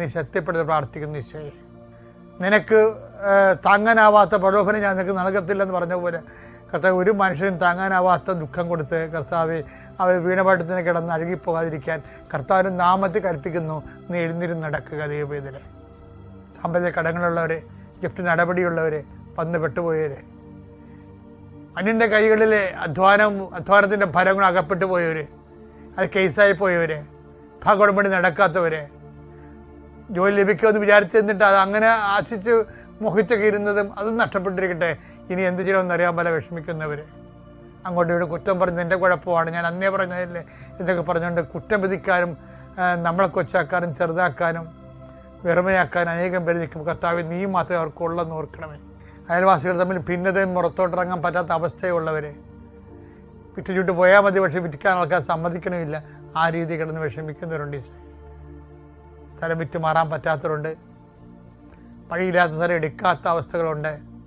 നീ ശക്തിപ്പെടുത്തി പ്രാർത്ഥിക്കുന്നു ഈശോയെ. നിനക്ക് താങ്ങാനാവാത്ത പ്രലോഭനം ഞാൻ നിനക്ക് നൽകത്തില്ലെന്ന് പറഞ്ഞ പോലെ കർത്താവ് ഒരു മനുഷ്യനും താങ്ങാനാവാത്ത ദുഃഖം കൊടുത്ത് കർത്താവ് അവർ വീണപാട്ടത്തിന് കിടന്ന് അഴുകിപ്പോകാതിരിക്കാൻ കർത്താവിന് നാമത്തെ കൽപ്പിക്കുന്നു. നീ എഴുന്നിരുന്ന് നടക്കുക ദൈവവേദന സാമ്പത്തിക കടങ്ങളുള്ളവർ ഗിഫ്റ്റ് നടപടിയുള്ളവർ വന്ന് പെട്ടുപോയവർ അന്യന്റെ കൈകളിലെ അധ്വാനം അധ്വാനത്തിന്റെ ഫലങ്ങൾ അകപ്പെട്ടു പോയവർ അത് കേസായി പോയവർ ഭാഗോടമ്പടി നടക്കാത്തവരെ. ജോലി ലഭിക്കുമെന്ന് വിചാരിച്ചിരുന്നിട്ട് അത് അങ്ങനെ ആശിച്ച് മോഹിച്ചൊക്കെ ഇരുന്നതും അതും നഷ്ടപ്പെട്ടിരിക്കട്ടെ. ഇനി എന്ത് ചെയ്യണമെന്ന് അറിയാൻ പല വിഷമിക്കുന്നവർ അങ്ങോട്ട് ഇവിടെ കുറ്റം പറഞ്ഞ് എന്റെ കുഴപ്പമാണ്. ഞാൻ അന്നേ പറഞ്ഞതല്ലേ? ഇതൊക്കെ പറഞ്ഞുകൊണ്ട് കുറ്റം വിധിക്കാനും നമ്മളെ കൊച്ചാക്കാനും ചെറുതാക്കാനും വെറുമയാക്കാനും അനേകം പേര് നിൽക്കും. കർത്താവ് നീ മാത്രമേ അവർക്ക് ഉള്ളെന്ന് ഓർക്കണമേ. അയൽവാസികൾ തമ്മിൽ ഭിന്നതയും പുറത്തോട്ടിറങ്ങാൻ പറ്റാത്ത അവസ്ഥയുള്ളവരെ. വിറ്റുചുട്ട് പോയാൽ മതി പക്ഷെ വിറ്റിക്കാൻ ആൾക്കാർ സമ്മതിക്കണമില്ല. ആ രീതി കിടന്ന് വിഷമിക്കുന്നവരുണ്ട് ഈ സ്ഥലം വിറ്റ് മാറാൻ പറ്റാത്തവരുണ്ട്. വഴിയില്ലാത്ത സ്ഥലം എടുക്കാത്ത അവസ്ഥകളുണ്ട്.